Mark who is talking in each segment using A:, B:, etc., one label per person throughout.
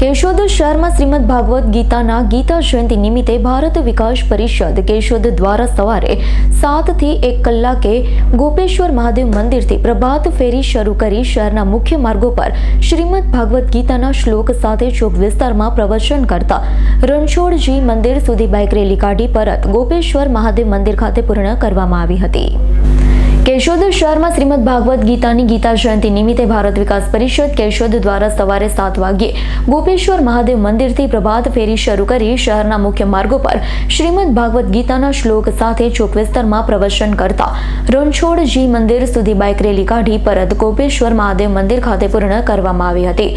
A: કેશોદ શહેરમાં શ્રીમદ ભાગવત ગીતાના ગીતા જયંતિ નિમિત્તે ભારત વિકાસ પરિષદ કેશોદ દ્વારા સવારે સાતથી એક કલાકે ગોપેશ્વર મહાદેવ મંદિરથી પ્રભાત ફેરી શરૂ કરી શહેરના મુખ્ય માર્ગો પર શ્રીમદ ભાગવત ગીતાના શ્લોક સાથે ચોક વિસ્તારમાં પ્રવચન કરતા રણછોડજી મંદિર સુધી બાઇક રેલી કાઢી પરત ગોપેશ્વર મહાદેવ મંદિર ખાતે પૂર્ણ કરવામાં આવી હતી. કેશોદ શહેરમાં શ્રીમદ ભાગવત ગીતાની ગીતા જયંતિ નિમિત્તે ભારત વિકાસ પરિષદ કેશોદ દ્વારા સવારે સાત વાગ્યે ગોપેશ્વર મહાદેવ મંદિરથી પ્રભાત ફેરી શરૂ કરી શહેરના મુખ્ય માર્ગો પર શ્રીમદ ભાગવત ગીતાના શ્લોક સાથે ચોક વિસ્તારમાં પ્રવચન કરતા રણછોડજી મંદિર સુધી બાઇક રેલી કાઢી પરત ગોપેશ્વર મહાદેવ મંદિર ખાતે પૂર્ણ કરવામાં આવી હતી.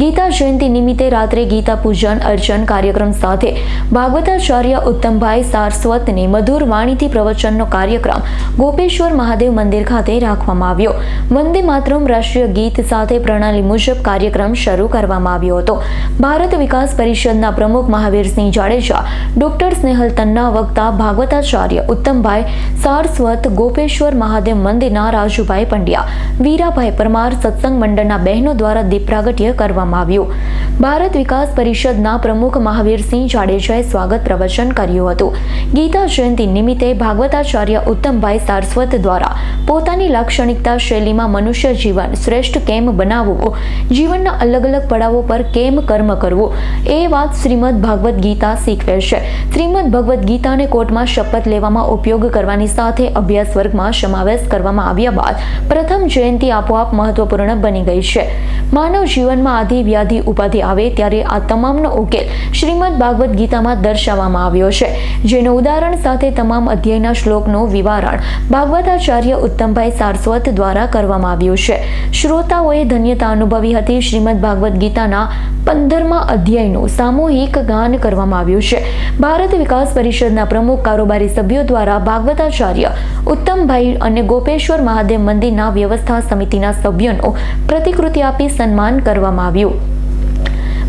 A: ગીતા જયંતિ નિમિત્તે રાત્રે ગીતા પૂજન, અર્ચન કાર્યક્રમ સાથે ભાગવતાચાર્ય ઉત્તમભાઈ સારસ્વતની મધુર વાણીથી પ્રવચનનો કાર્યક્રમ ગોપેશ્વર મહાદેવ મંદિર ખાતે રાખવામાં આવ્યો. વંદે માતરમ રાષ્ટ્રીય ગીત સાથે પ્રણાલી મુજબ કાર્યક્રમ શરૂ કરવામાં આવ્યો હતો. ભારત વિકાસ પરિષદના પ્રમુખ મહાવીરસિંહ જાડેજા, ડોક્ટર સ્નેહલ તન્ના વક્તા ભાગવતાચાર્ય ઉત્તમભાઈ સારસ્વત, ગોપેશ્વર મહાદેવ મંદિરના રાજુભાઈ પંડ્યા, વીરાભાઈ પરમાર સત્સંગ મંડળના બહેનો દ્વારા દીપ પ્રાગટ્ય કરવામાં આવ્યું. ભારત વિકાસ પરિષદના પ્રમુખ મહાવીરસિંહ જાડેજાએ સ્વાગત પ્રવચન કર્યું હતું. ગીતા જયંતિ નિમિત્તે ભાગવતાચાર્ય ઉત્તમભાઈ સારસ્વત દ્વારા પોતાની લાક્ષણિકતા શૈલીમાં મનુષ્ય જીવન શ્રેષ્ઠ કેમ બનાવવું? જીવનના અલગ અલગ પડાવો પર કેમ કર્મ કરવું? એ વાત શ્રીમદ ભાગવદ્ ગીતા શીખવે છે. શ્રીમદ ભગવદ્ ગીતાને કોર્ટમાં શપથ લેવામાં ઉપયોગ કરવાની સાથે અભ્યાસ વર્ગમાં સમાવેશ કરવામાં આવ્યા બાદ પ્રથમ જયંતિ આપોઆપ મહત્વપૂર્ણ બની ગઈ છે. માનવ જીવનમાં આધિ વ્યાધિ ઉપાધિ આવે ત્યારે આ તમામનો ઉકેલ શ્રીમદ ભાગવત ગીતામાં દર્શાવવામાં આવ્યો છે. જેનું ઉદાહરણ સાથે તમામ અધ્યાયના શ્લોકનું વિવારણ ભાગવતાચાર્ય ઉત્તમભાઈ સારસ્વત દ્વારા કરવામાં આવ્યું છે. શ્રોતાઓએ ધન્યતા અનુભવી હતી. શ્રીમદ ભાગવત ગીતાના પંદરમા અધ્યાયનું સામૂહિક ગાન કરવામાં આવ્યું છે. ભારત વિકાસ પરિષદના પ્રમુખ કારોબારી સભ્યો દ્વારા ભાગવતાચાર્ય ઉત્તમભાઈ અને ગોપેશ્વર મહાદેવ મંદિરના વ્યવસ્થા સમિતિના સભ્યોનું પ્રતિકૃતિ આપી સન્માન કરવામાં આવ્યું.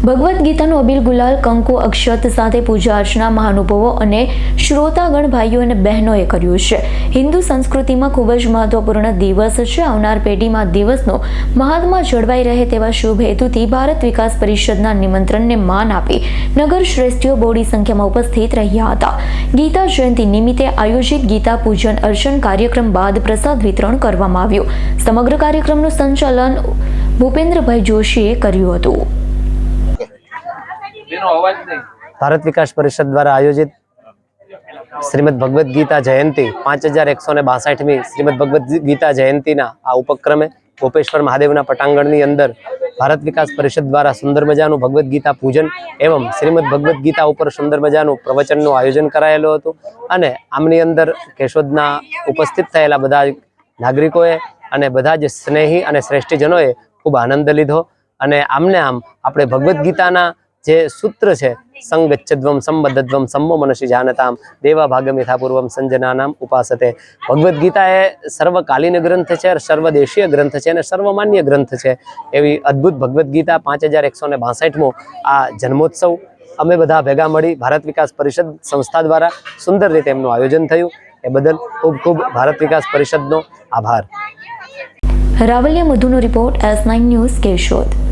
A: ભગવદ્ ગીતાનું અબીલ ગુલાલ, કંકુ, અક્ષત સાથે પૂજા અર્ચના, મહાનુભવો અને શ્રોતાગણ ભાઈઓ અને બહેનોએ કર્યું છે. હિન્દુ સંસ્કૃતિમાં ખૂબ જ મહત્વપૂર્ણ દિવસ છે. આવનાર પેઢીમાં દિવસનો મહાત્મા જળવાઈ રહે તેવા શુભ હેતુથી ભારત વિકાસ પરિષદના નિમંત્રણને માન આપી નગર શ્રેષ્ઠીઓ બોડી સંખ્યામાં ઉપસ્થિત રહ્યા હતા. ગીતા જયંતિ નિમિત્તે આયોજિત ગીતા પૂજન અર્ચન કાર્યક્રમ બાદ પ્રસાદ વિતરણ કરવામાં આવ્યું. સમગ્ર કાર્યક્રમનું સંચાલન ભૂપેન્દ્રભાઈ જોશીએ કર્યું હતું.
B: ભારત વિકાસ પરિષદ દ્વારા આયોજિત શ્રીમદ ભગવદ્ ગીતા જયંતિ પાંચ હજાર એકસો ને બાસઠમી શ્રીમદ ભગવદ્ ગીતા જયંતિના આ ઉપક્રમે ગોપેશ્વર મહાદેવના પટાંગણની અંદર ભારત વિકાસ પરિષદ દ્વારા સુંદર મજાનું ભગવદ્ ગીતા પૂજન એવં શ્રીમદ ભગવદ્ ગીતા ઉપર સુંદર મજાનું પ્રવચનનું આયોજન કરાયેલું હતું અને આમની અંદર કેશોદના ઉપસ્થિત થયેલા બધા નાગરિકોએ અને બધા જ સ્નેહી અને શ્રેષ્ઠીજનોએ ખૂબ આનંદ લીધો અને આમને આમ આપણે ભગવદ્ ગીતાના જે સૂત્ર છે, સંગચ્છદ્વમ, સંબદ્ધદ્વમ સમ્મો મનસી જાનતામ દેવા ભાગમિથા પૂર્વમ સંજનાનામ ઉપાસતે. ભગવદ્ ગીતા એ સર્વકાલીન ગ્રંથ છે, સર્વદેશીય ગ્રંથ છે અને સર્વમાન્ય ગ્રંથ છે. એવી અદ્ભુત ભગવદ્ ગીતા પાંચ હજાર એકસો ને બાસઠમો આ જન્મોત્સવ. અમે બધા ભેગા મળી ભારત વિકાસ પરિષદ સંસ્થા દ્વારા સુંદર રીતે એમનું આયોજન થયું. એ બદલ ખૂબ ખૂબ ભારત વિકાસ પરિષદનો આભાર.
A: રાવલ્ય મધુનો report S nine news Keshod.